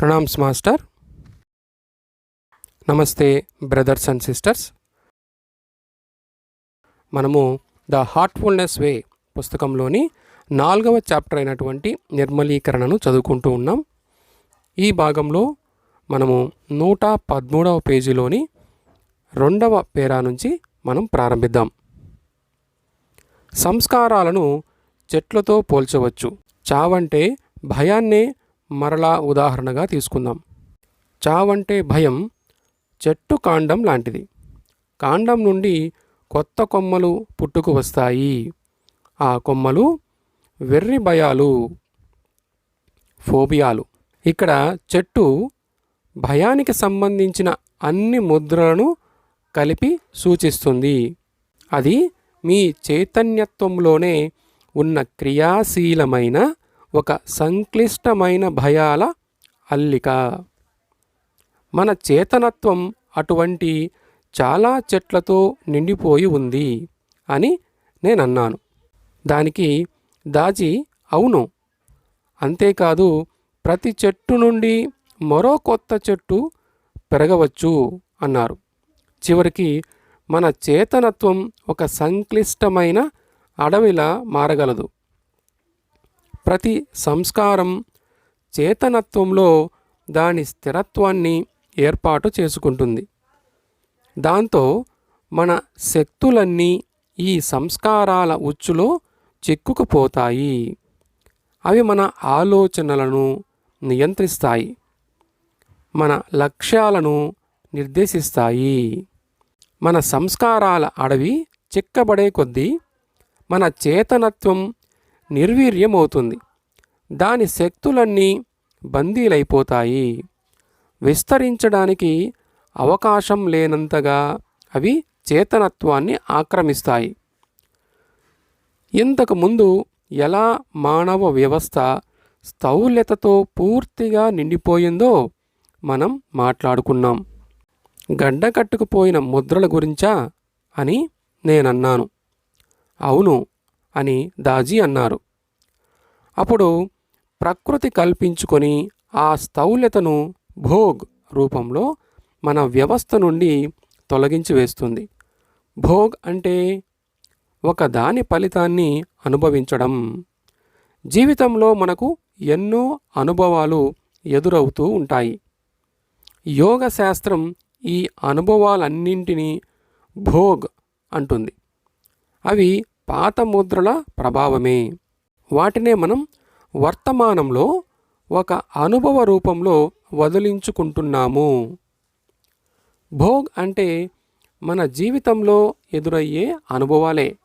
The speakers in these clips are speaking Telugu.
Pranams master. Namaste brothers and sisters. మనము ద హార్ట్ఫుల్నెస్ వే పుస్తకంలోని నాలుగవ చాప్టర్ అయినటువంటి నిర్మలీకరణను చదువుకుంటూ ఉన్నాం. ఈ భాగంలో మనము నూట పదమూడవ పేజీలోని రెండవ పేరా నుంచి మనం ప్రారంభిద్దాం. సంస్కారాలను చెట్లతో పోల్చవచ్చు. చావంటే భయాన్నే మరలా ఉదాహరణగా తీసుకుందాం. చావంటే భయం చెట్టు కాండం లాంటిది. కాండం నుండి కొత్త కొమ్మలు పుట్టుకు వస్తాయి. ఆ కొమ్మలు వెర్రి భయాలు ఫోబియాలు. ఇక్కడ చెట్టు భయానికి సంబంధించిన అన్ని ముద్రలను కలిపి సూచిస్తుంది. అది మీ చైతన్యత్వంలోనే ఉన్న క్రియాశీలమైన ఒక సంక్లిష్టమైన భయాల అల్లిక. మన చేతనత్వం అటువంటి చాలా చెట్లతో నిండిపోయి ఉంది అని నేను అన్నాను దానికి దాజీ అవును. అంతేకాదు ప్రతి చెట్టు నుండి మరో కొత్త చెట్టు పెరగవచ్చు అన్నారు. చివరికి మన చేతనత్వం ఒక సంక్లిష్టమైన అడవిలా మారగలదు. ప్రతి సంస్కారం చేతనత్వంలో దాని స్థిరత్వాన్ని ఏర్పాటు చేసుకుంటుంది. దాంతో మన శక్తులన్నీ ఈ సంస్కారాల ఉచ్చులో చిక్కుకుపోతాయి. అవి మన ఆలోచనలను నియంత్రిస్తాయి. మన లక్ష్యాలను నిర్దేశిస్తాయి. మన సంస్కారాల అడవి చిక్కబడే కొద్దీ మన చేతనత్వం నిర్వీర్యమవుతుంది. దాని శక్తులన్నీ బందీలైపోతాయి. విస్తరించడానికి అవకాశం లేనంతగా అవి చేతనత్వాన్ని ఆక్రమిస్తాయి. ఇంతకుముందు ఎలా మానవ వ్యవస్థ స్థౌల్యతతో పూర్తిగా నిండిపోయిందో మనం మాట్లాడుకున్నాం. గడ్డకట్టుకుపోయిన ముద్రల గురించా అని నేనన్నాను. అవును అని దాజీ అన్నారు. అప్పుడు ప్రకృతి కల్పించుకొని ఆ స్థౌల్యతను భోగ్ రూపంలో మన వ్యవస్థ నుండి తొలగించి వేస్తుంది. భోగ్ అంటే ఒక దాని ఫలితాన్ని అనుభవించడం. జీవితంలో మనకు ఎన్నో అనుభవాలు ఎదురవుతూ ఉంటాయి. యోగ శాస్త్రం ఈ అనుభవాలన్నింటినీ భోగ్ అంటుంది. అవి పాత ముద్రల ప్రభావమే. వాటినే మనం వర్తమానంలో ఒక అనుభవ రూపంలో వదిలించుకుంటున్నాము. భోగ్ అంటే మన జీవితంలో ఎదురయ్యే అనుభవాలే.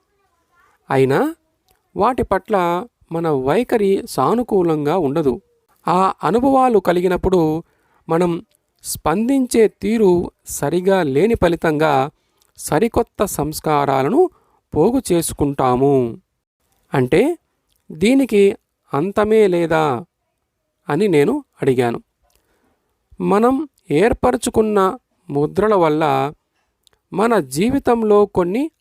అయినా వాటి పట్ల మన వైఖరి సానుకూలంగా ఉండదు. ఆ అనుభవాలు కలిగినప్పుడు మనం స్పందించే తీరు సరిగా లేని ఫలితంగా సరికొత్త సంస్కారాలను పోగు చేసుకుంటాము. అంటే దీనికి అంతమే లేదా అని నేను అడిగాను. మనం ఏర్పరచుకున్న ముద్రల వల్ల మన జీవితంలో కొన్ని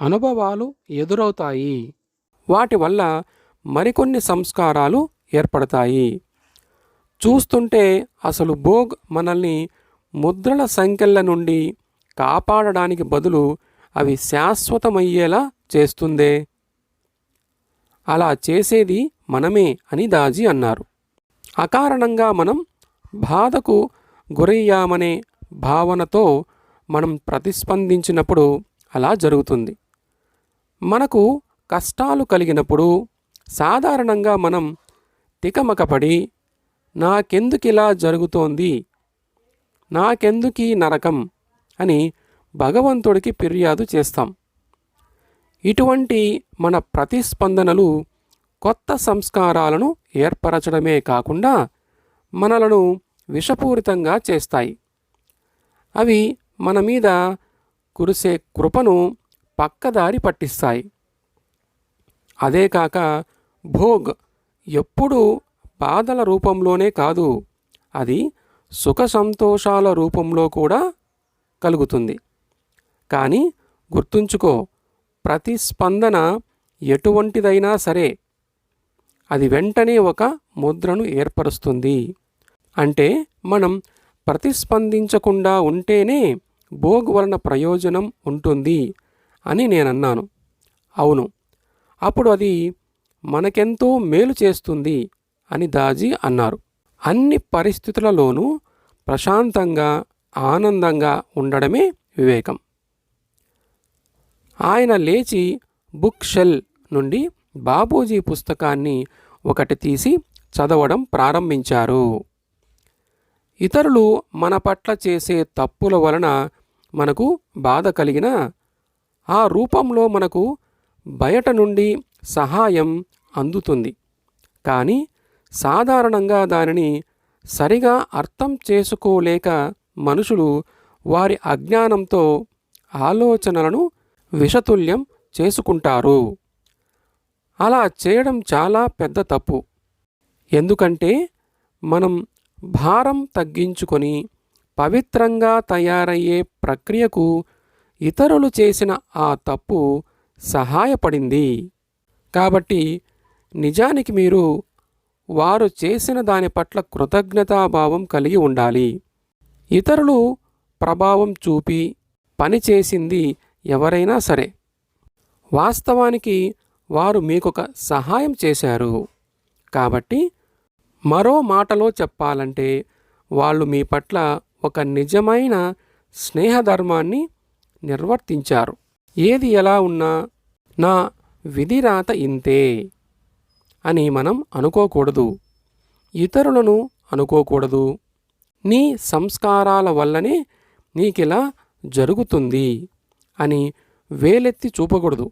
అనుభవాలు ఎదురవుతాయి. వాటి వల్ల మరికొన్ని సంస్కారాలు ఏర్పడతాయి. చూస్తుంటే అసలు భోగ్ మనల్ని ముద్రల సంఖ్యల నుండి కాపాడడానికి బదులు అవి శాశ్వతమయ్యేలా చేస్తుందే. అలా చేసేది మనమే అని దాజీ అన్నారు. అకారణంగా మనం బాధకు గురయ్యామనే భావనతో మనం ప్రతిస్పందించినప్పుడు అలా జరుగుతుంది. మనకు కష్టాలు కలిగినప్పుడు సాధారణంగా మనం తికమకపడి నాకెందుకిలా జరుగుతోంది? నాకెందుకీ నరకం? అని భగవంతుడికి ఫిర్యాదు చేస్తాం. ఇటువంటి మన ప్రతిస్పందనలు కొత్త సంస్కారాలను ఏర్పరచడమే కాకుండా మనలను విషపూరితంగా చేస్తాయి. అవి మన మీద కురిసే కృపను పక్కదారి పట్టిస్తాయి. అదే కాక భోగ్ ఎప్పుడూ బాధల రూపంలోనే కాదు అది సుఖ సంతోషాల రూపంలో కూడా కలుగుతుంది. కానీ గుర్తుంచుకో ప్రతిస్పందన ఎటువంటిదైనా సరే అది వెంటనే ఒక ముద్రను ఏర్పరుస్తుంది. అంటే మనం ప్రతిస్పందించకుండా ఉంటేనే భోగ్ వలన ప్రయోజనం ఉంటుంది అని నేనన్నాను. అవును అప్పుడు అది మనకెంతో మేలు చేస్తుంది అని దాజీ అన్నారు. అన్ని పరిస్థితులలోనూ ప్రశాంతంగా ఆనందంగా ఉండడమే వివేకం. ఆయన లేచి బుక్ షెల్ నుండి బాబూజీ పుస్తకాన్ని ఒకటి తీసి చదవడం ప్రారంభించారు. ఇతరులు మన పట్ల చేసే తప్పుల వలన మనకు బాధ కలిగిన ఆ రూపంలో మనకు బయట నుండి సహాయం అందుతుంది. కానీ సాధారణంగా దానిని సరిగా అర్థం చేసుకోలేక మనుషులు వారి అజ్ఞానంతో ఆలోచనలను విషతుల్యం చేసుకుంటారు. అలా చేయడం చాలా పెద్ద తప్పు. ఎందుకంటే మనం భారం తగ్గించుకొని పవిత్రంగా తయారయ్యే ప్రక్రియకు ఇతరులు చేసిన ఆ తప్పు సహాయపడింది. కాబట్టి నిజానికి మీరు వారు చేసిన దాని పట్ల కృతజ్ఞతాభావం కలిగి ఉండాలి. ఇతరులు ప్రభావం చూపి పని చేసింది ఎవరైనా సరే. వాస్తవానికి వారు మీకొక సహాయం చేశారు. కాబట్టి మరో మాటలో చెప్పాలంటే వాళ్ళు మీ పట్ల ఒక నిజమైన స్నేహధర్మాన్ని నిర్వర్తించారు. ఏది ఎలా ఉన్నా నా విధిరాత ఇంతే అని మనం అనుకోకూడదు. ఇతరులను అనుకోకూడదు. నీ సంస్కారాల వల్లనే నీకిలా జరుగుతుంది. అని వేలెత్తి చూపకూడదు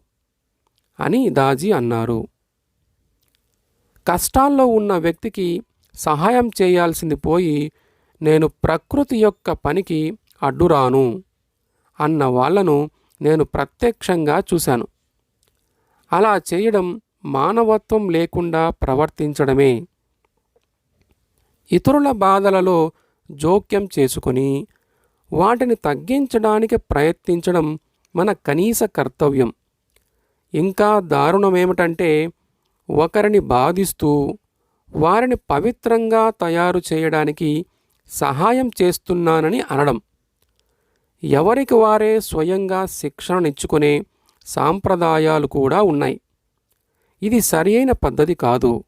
అని దాజీ అన్నారు. కష్టాల్లో ఉన్న వ్యక్తికి సహాయం చేయాల్సింది పోయి నేను ప్రకృతి యొక్క పనికి అడ్డురాను అన్న వాళ్ళను నేను ప్రత్యక్షంగా చూశాను. అలా చేయడం మానవత్వం లేకుండా ప్రవర్తించడమే. ఇతరుల బాధలలో జోక్యం చేసుకొని వాటిని తగ్గించడానికి ప్రయత్నించడం మన కనీస కర్తవ్యం. ఇంకా దారుణమేమిటంటే ఒకరిని బాధిస్తూ వారిని పవిత్రంగా తయారు చేయడానికి సహాయం చేస్తున్నానని అనడం. ఎవరికి వారే స్వయంగా శిక్షణనిచ్చుకునే సాంప్రదాయాలు కూడా ఉన్నాయి. ఇది సరియైన పద్ధతి కాదు.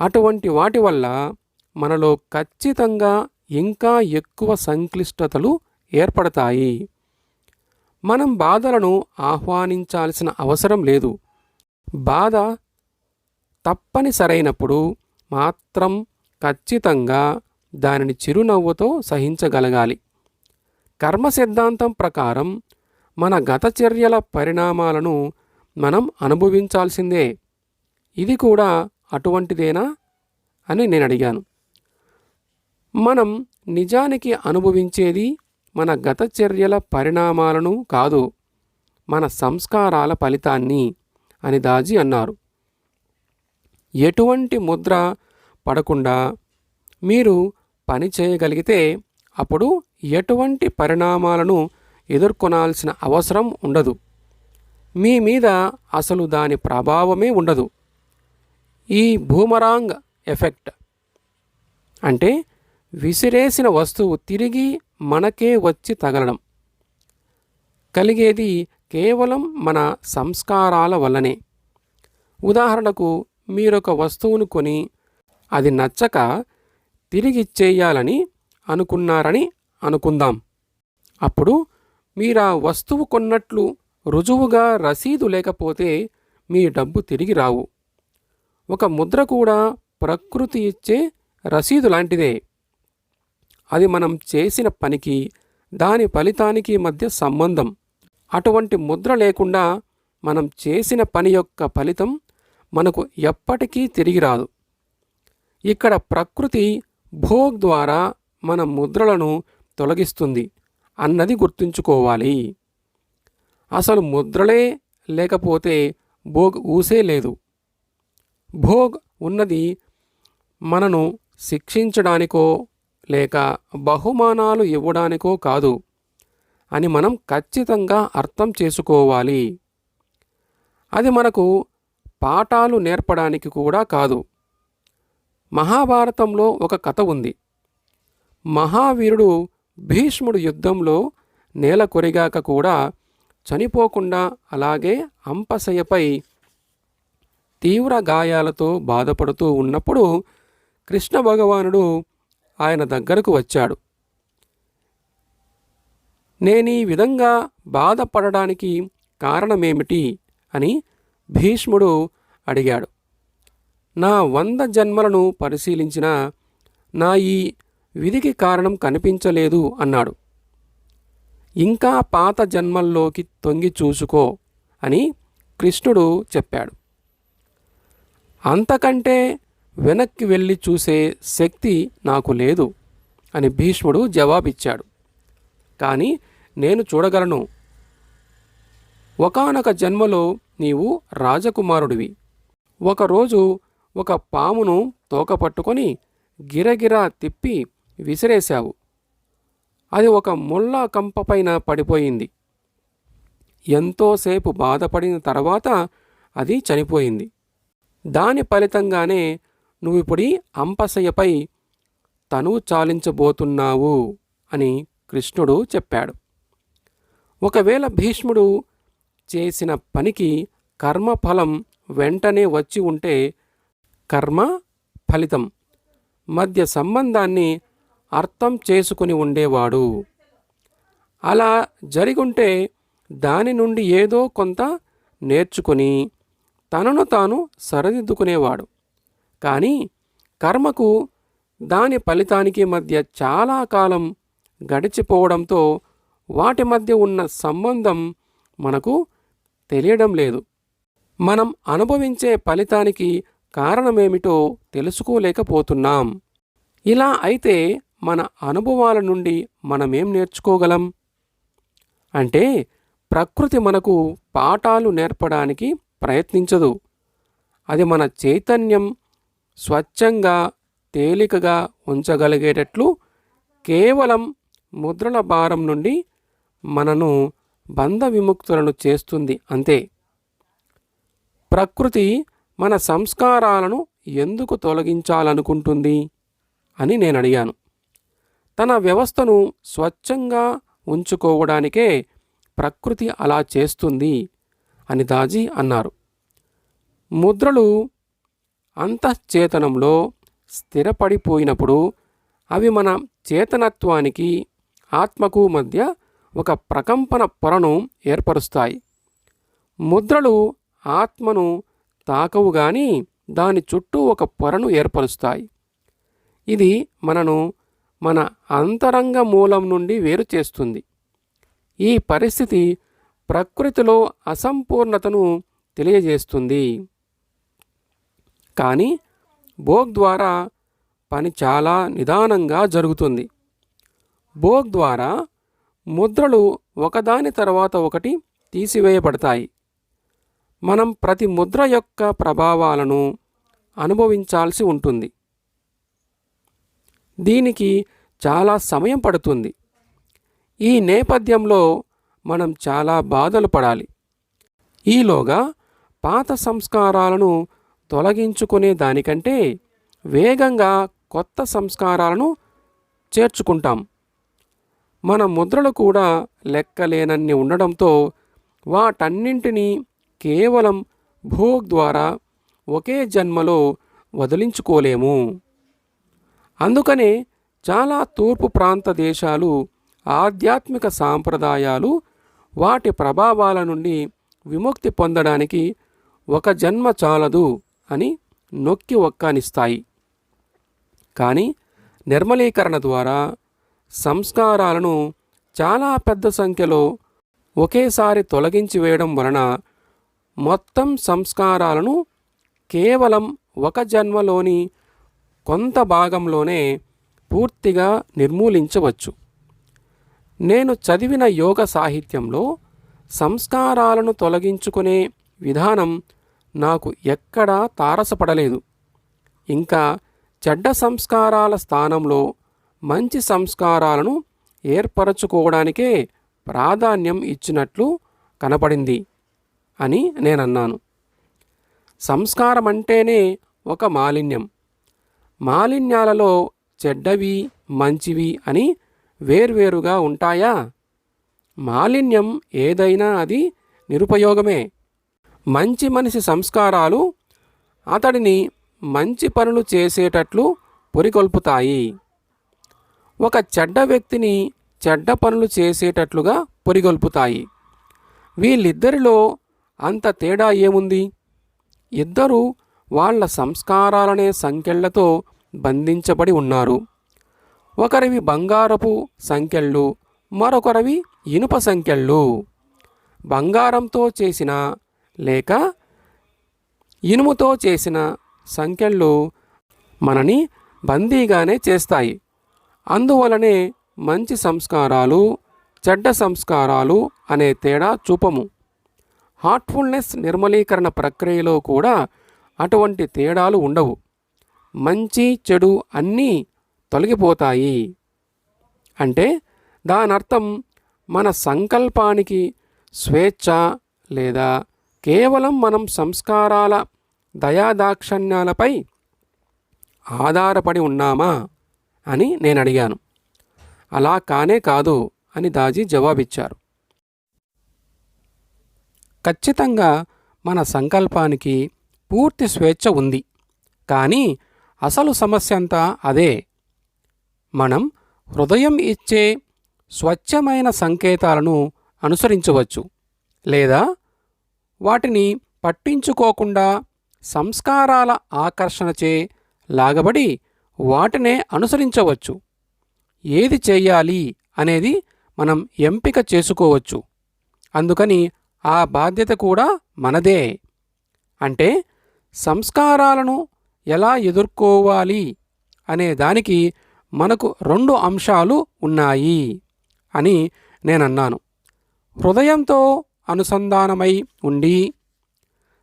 అటువంటి వాటి వల్ల మనలో ఖచ్చితంగా ఇంకా ఎక్కువ సంక్లిష్టతలు ఏర్పడతాయి. మనం బాధలను ఆహ్వానించాల్సిన అవసరం లేదు. బాధ తప్పనిసరైనప్పుడు మాత్రం ఖచ్చితంగా దానిని చిరునవ్వుతో సహించగలగాలి. కర్మ సిద్ధాంతం ప్రకారం మన గత చర్యల పరిణామాలను మనం అనుభవించాల్సిందే. ఇది కూడా అటువంటిదేనా అని నేను అడిగాను. మనం నిజానికి అనుభవించేది మన గత చర్యల పరిణామాలను కాదు మన సంస్కారాల ఫలితాన్ని అని దాజీ అన్నారు. ఎటువంటి ముద్ర పడకుండా మీరు పని చేయగలిగితే అప్పుడు ఎటువంటి పరిణామాలను ఎదుర్కొనాల్సిన అవసరం ఉండదు. మీ మీద అసలు దాని ప్రభావమే ఉండదు. ఈ భూమరాంగ్ ఎఫెక్ట్ అంటే విసిరేసిన వస్తువు తిరిగి మనకే వచ్చి తగలడం. కలిగేది కేవలం మన సంస్కారాల వల్లనే. ఉదాహరణకు మీరొక వస్తువును కొని అది నచ్చక తిరిగిచ్చేయాలని అనుకున్నారని అనుకుందాం. అప్పుడు మీరా వస్తువు కొన్నట్లు రుజువుగా రసీదు లేకపోతే మీ డబ్బు తిరిగి రావు. ఒక ముద్ర కూడా ప్రకృతి ఇచ్చే రసీదు లాంటిదే. అది మనం చేసిన పనికి దాని ఫలితానికి మధ్య సంబంధం. అటువంటి ముద్ర లేకుండా మనం చేసిన పని యొక్క ఫలితం మనకు ఎప్పటికీ తిరిగి రాదు. ఇక్కడ ప్రకృతి భోగ్ ద్వారా మన ముద్రలను తొలగిస్తుంది అన్నది గుర్తుంచుకోవాలి. అసలు ముద్రలే లేకపోతే భోగ్ ఊసే లేదు. భోగ్ ఉన్నది మనను శిక్షించడానికో లేక బహుమానాలు ఇవ్వడానికో కాదు అని మనం ఖచ్చితంగా అర్థం చేసుకోవాలి. అది మనకు పాఠాలు నేర్పడానికి కూడా కాదు. మహాభారతంలో ఒక కథ ఉంది. మహావీరుడు భీష్ముడు యుద్ధంలో నేల కొరిగాక కూడా చనిపోకుండా అలాగే అంపశయపై తీవ్ర గాయాలతో బాధపడుతూ ఉన్నప్పుడు కృష్ణ భగవానుడు ఆయన దగ్గరకు వచ్చాడు. నేనీ విధంగా బాధపడడానికి కారణమేమిటి? అని భీష్ముడు అడిగాడు. నా వంద జన్మలను పరిశీలించిన నా ఈ విధికి కారణం కనిపించలేదు అన్నాడు. ఇంకా పాత జన్మల్లోకి తొంగి చూసుకో అని కృష్ణుడు చెప్పాడు. అంతకంటే వెనక్కి వెళ్ళి చూసే శక్తి నాకు లేదు అని భీష్ముడు జవాబిచ్చాడు. కానీ నేను చూడగలను. ఒకానొక జన్మలో నీవు రాజకుమారుడివి. ఒకరోజు ఒక పామును తోక పట్టుకొని గిరగిరా తిప్పి విసిరేశావు. అది ఒక ముళ్ళ కంపపైన పడిపోయింది. ఎంతోసేపు బాధపడిన తర్వాత అది చనిపోయింది. దాని ఫలితంగానే నువ్విప్పుడి అంపశయ్యపై తనువు చాలించబోతున్నావు అని కృష్ణుడు చెప్పాడు. ఒకవేళ భీష్ముడు చేసిన పనికి కర్మఫలం వెంటనే వచ్చి ఉంటే కర్మ ఫలితం మధ్య సంబంధాన్ని అర్థం చేసుకుని ఉండేవాడు. అలా జరిగుంటే దాని నుండి ఏదో కొంత నేర్చుకుని తనను తాను సరిదిద్దుకునేవాడు. కానీ కర్మకు దాని ఫలితానికి మధ్య చాలా కాలం గడిచిపోవడంతో వాటి మధ్య ఉన్న సంబంధం మనకు తెలియడం లేదు. మనం అనుభవించే ఫలితానికి కారణమేమిటో తెలుసుకోలేకపోతున్నాం. ఇలా అయితే మన అనుభవాల నుండి మనమేం నేర్చుకోగలం? అంటే ప్రకృతి మనకు పాఠాలు నేర్పడానికి ప్రయత్నించదు. అది మన చైతన్యం స్వచ్ఛంగా తేలికగా ఉంచగలిగేటట్లు కేవలం ముద్రల భారం నుండి మనను బంధ విముక్తులను చేస్తుంది అంతే. ప్రకృతి మన సంస్కారాలను ఎందుకు తొలగించాలనుకుంటుంది అని నేను అడిగాను తన వ్యవస్థను స్వచ్ఛంగా ఉంచుకోవడానికే ప్రకృతి అలా చేస్తుంది అని దాజీ అన్నారు. ముద్రలు అంతఃచేతనంలో స్థిరపడిపోయినప్పుడు అవి మన చేతనత్వానికి ఆత్మకు మధ్య ఒక ప్రకంపన పొరను ఏర్పరుస్తాయి. ముద్రలు ఆత్మను తాకవు గాని దాని చుట్టూ ఒక పొరను ఏర్పరుస్తాయి. ఇది మనను మన అంతరంగ మూలం నుండి వేరు చేస్తుంది. ఈ పరిస్థితి ప్రకృతిలో అసంపూర్ణతను తెలియజేస్తుంది. కానీ భోగ్ ద్వారా పని చాలా నిదానంగా జరుగుతుంది. భోగ్ ద్వారా ముద్రలు ఒకదాని తర్వాత ఒకటి తీసివేయబడతాయి. మనం ప్రతి ముద్ర యొక్క ప్రభావాలను అనుభవించాల్సి ఉంటుంది. దీనికి చాలా సమయం పడుతుంది. ఈ నేపథ్యంలో మనం చాలా బాధలు పడాలి. ఈలోగా పాత సంస్కారాలను తొలగించుకునే దానికంటే వేగంగా కొత్త సంస్కారాలను చేర్చుకుంటాం. మన ముద్రలు కూడా లెక్కలేనన్ని ఉండడంతో వాటన్నింటినీ కేవలం భోగ్ ద్వారా ఒకే జన్మలో వదిలించుకోలేము. అందుకనే చాలా తూర్పు ప్రాంత దేశాలు ఆధ్యాత్మిక సాంప్రదాయాలు వాటి ప్రభావాల నుండి విముక్తి పొందడానికి ఒక జన్మ చాలదు. అని నొక్కి ఒక్కానిస్తాయి. కానీ నిర్మలీకరణ ద్వారా సంస్కారాలను చాలా పెద్ద సంఖ్యలో ఒకేసారి తొలగించి వేయడం వలన మొత్తం సంస్కారాలను కేవలం ఒక జన్మలోని కొంత భాగంలోనే పూర్తిగా నిర్మూలించవచ్చు. నేను చదివిన యోగ సాహిత్యంలో సంస్కారాలను తొలగించుకునే విధానం నాకు ఎక్కడా తారసపడలేదు. ఇంకా చెడ్డ సంస్కారాల స్థానంలో మంచి సంస్కారాలను ఏర్పరచుకోవడానికే ప్రాధాన్యం ఇచ్చినట్లు కనపడింది అని నేనన్నాను. సంస్కారం అంటేనే ఒక మాలిన్యం. మాలిన్యాలలో చెడ్డవి మంచివి అని వేర్వేరుగా ఉంటాయా? మాలిన్యం ఏదైనా అది నిరుపయోగమే. మంచి మనిషి సంస్కారాలు అతడిని మంచి పనులు చేసేటట్లు పొరికొల్పుతాయి. ఒక చెడ్డ వ్యక్తిని చెడ్డ పనులు చేసేటట్లుగా పొరిగొల్పుతాయి వీళ్ళిద్దరిలో అంత తేడా ఏముంది? ఇద్దరూ వాళ్ళ సంస్కారాలనే సంఖ్యలతో బంధించబడి ఉన్నారు. ఒకరివి బంగారపు సంఖ్యళ్ళు మరొకరివి ఇనుప సంఖ్యళ్ళు బంగారంతో చేసిన లేక ఇనుముతో చేసిన సంఖ్యలు మనని బందీగానే చేస్తాయి. అందువలనే మంచి సంస్కారాలు చెడ్డ సంస్కారాలు అనే తేడా చూపము. హార్ట్ఫుల్నెస్ నిర్మలీకరణ ప్రక్రియలో కూడా అటువంటి తేడాలు ఉండవు. మంచి చెడు అన్నీ తొలగిపోతాయి. అంటే దానర్థం మన సంకల్పానికి స్వేచ్ఛ లేదా కేవలం మనం సంస్కారాల దయాదాక్షణ్యాలపై ఆధారపడి ఉన్నామా అని నేను అడిగాను అలా కానే కాదు అని దాజీ జవాబిచ్చారు. ఖచ్చితంగా మన సంకల్పానికి పూర్తి స్వేచ్ఛ ఉంది. కానీ అసలు సమస్య అంతా అదే. మనం హృదయం ఇచ్చే స్వచ్ఛమైన సంకేతాలను అనుసరించవచ్చు. లేదా వాటిని పట్టించుకోకుండా సంస్కారాల ఆకర్షణచే లాగబడి వాటినే అనుసరించవచ్చు. ఏది చేయాలి అనేది మనం ఎంపిక చేసుకోవచ్చు. అందుకని ఆ బాధ్యత కూడా మనదే. అంటే సంస్కారాలను ఎలా ఎదుర్కోవాలి అనే దానికి మనకు రెండు అంశాలు ఉన్నాయి అని నేనన్నాను. హృదయంతో అనుసంధానమై ఉండి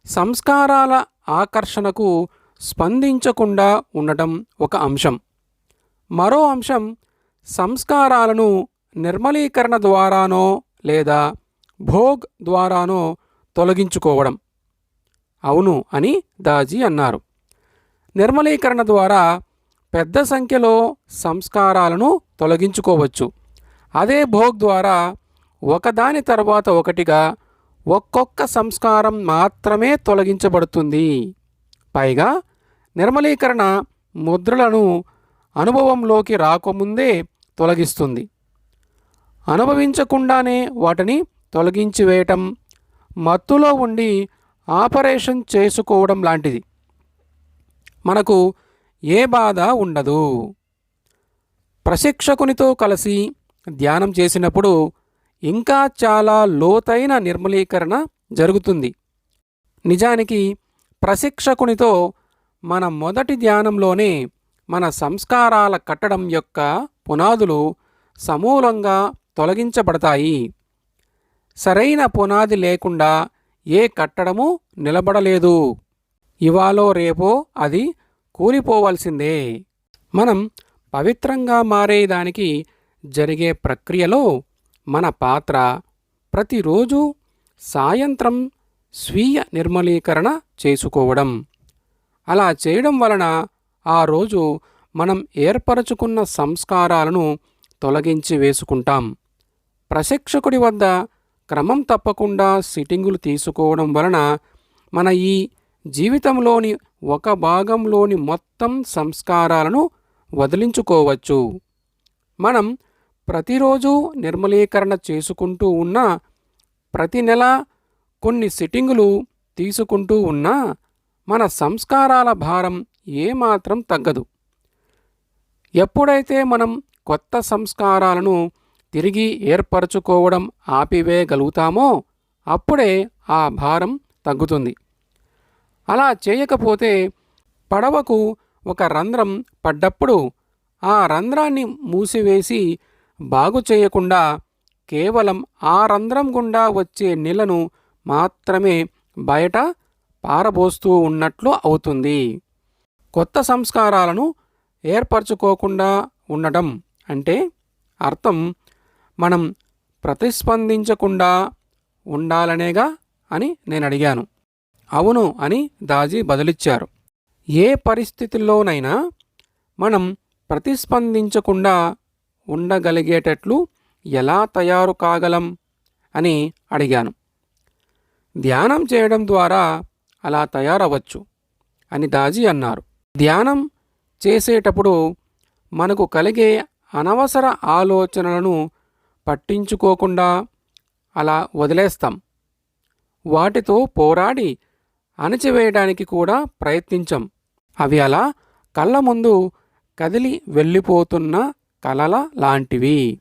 సంస్కారాల ఆకర్షణకు స్పందించకుండా ఉండటం ఒక అంశం. మరో అంశం సంస్కారాలను నిర్మలీకరణ ద్వారానో లేదా భోగ్ ద్వారానో తొలగించుకోవడం. అవును అని దాజీ అన్నారు. నిర్మలీకరణ ద్వారా పెద్ద సంఖ్యలో సంస్కారాలను తొలగించుకోవచ్చు. అదే భోగ్ ద్వారా ఒకదాని తర్వాత ఒకటిగా ఒక్కొక్క సంస్కారం మాత్రమే తొలగించబడుతుంది. పైగా నిర్మలీకరణ ముద్రలను అనుభవంలోకి రాకముందే తొలగిస్తుంది. అనుభవించకుండానే వాటిని తొలగించి వేయటం మత్తులో ఉండి ఆపరేషన్ చేసుకోవడం లాంటిది. మనకు ఏ బాధ ఉండదు. ప్రశిక్షకునితో కలిసి ధ్యానం చేసినప్పుడు ఇంకా చాలా లోతైన నిర్మలీకరణ జరుగుతుంది. నిజానికి ప్రశిక్షకునితో మన మొదటి ధ్యానంలోనే మన సంస్కారాల కట్టడం యొక్క పునాదులు సమూలంగా తొలగించబడతాయి. సరైన పునాది లేకుండా ఏ కట్టడము నిలబడలేదు. ఇవాలో రేపో అది కూలిపోవాల్సిందే. మనం పవిత్రంగా మారేదానికి జరిగే ప్రక్రియలో మన పాత్ర ప్రతిరోజు సాయంత్రం స్వీయ నిర్మలీకరణ చేసుకోవడం. అలా చేయడం వలన ఆ రోజు మనం ఏర్పరచుకున్న సంస్కారాలను తొలగించి వేసుకుంటాం. ప్రశిక్షకుడి వద్ద క్రమం తప్పకుండా సిట్టింగులు తీసుకోవడం వలన మన ఈ జీవితంలోని ఒక భాగంలోని మొత్తం సంస్కారాలను వదిలించుకోవచ్చు. మనం ప్రతిరోజు నిర్మలీకరణ చేసుకుంటూ ఉన్నా ప్రతి నెల కొన్ని సిట్టింగులు తీసుకుంటూ ఉన్నా మన సంస్కారాల భారం ఏమాత్రం తగ్గదు. ఎప్పుడైతే మనం కొత్త సంస్కారాలను తిరిగి ఏర్పరచుకోవడం ఆపివేయగలుగుతామో అప్పుడే ఆ భారం తగ్గుతుంది. అలా చేయకపోతే పడవకు ఒక రంధ్రం పడ్డప్పుడు ఆ రంధ్రాన్ని మూసివేసి బాగు చేయకుండా కేవలం ఆ రంధ్రం గుండా వచ్చే నీళ్ళను మాత్రమే బయట పారబోస్తూ ఉన్నట్లు అవుతుంది. కొత్త సంస్కారాలను ఏర్పరచుకోకుండా ఉండటం అంటే అర్థం మనం ప్రతిస్పందించకుండా ఉండాలనేగా అని నేను అడిగాను. అవును అని దాజీ బదులిచ్చారు. ఏ పరిస్థితుల్లోనైనా మనం ప్రతిస్పందించకుండా ఉండగలిగేటట్లు ఎలా తయారు కాగలం? అని అడిగాను. ధ్యానం చేయడం ద్వారా అలా తయారవచ్చు అని దాజీ అన్నారు. ధ్యానం చేసేటప్పుడు మనకు కలిగే అనవసర ఆలోచనలను పట్టించుకోకుండా అలా వదిలేస్తాం. వాటితో పోరాడి అణచివేయడానికి కూడా ప్రయత్నించం. అవి అలా కళ్ళ ముందు కదిలి వెళ్ళిపోతున్న కలల లాంటివి.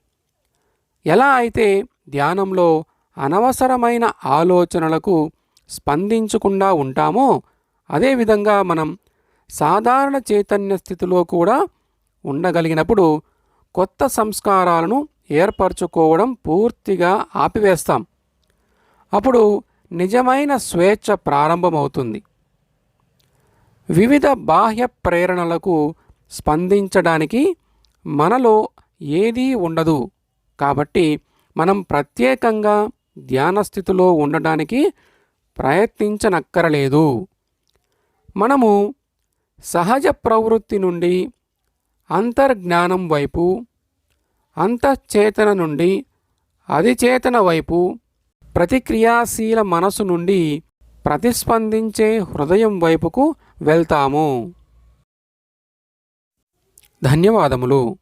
ఎలా అయితే ధ్యానంలో అనవసరమైన ఆలోచనలకు స్పందించకుండా ఉంటామో అదేవిధంగా మనం సాధారణ చైతన్య స్థితిలో కూడా ఉండగలిగినప్పుడు కొత్త సంస్కారాలను ఏర్పరచుకోవడం పూర్తిగా ఆపివేస్తాం. అప్పుడు నిజమైన స్వేచ్ఛ ప్రారంభమవుతుంది. వివిధ బాహ్య ప్రేరణలకు స్పందించడానికి మనలో ఏదీ ఉండదు. కాబట్టి మనం ప్రత్యేకంగా ధ్యాన స్థితిలో ఉండడానికి ప్రయత్నించనక్కరలేదు. మనము సహజ ప్రవృత్తి నుండి అంతర్జ్ఞానం వైపు అంతఃచేతన నుండి అధిచేతన వైపు ప్రతిక్రియాశీల మనసు నుండి ప్రతిస్పందించే హృదయం వైపుకు వెళ్తాము. ధన్యవాదములు.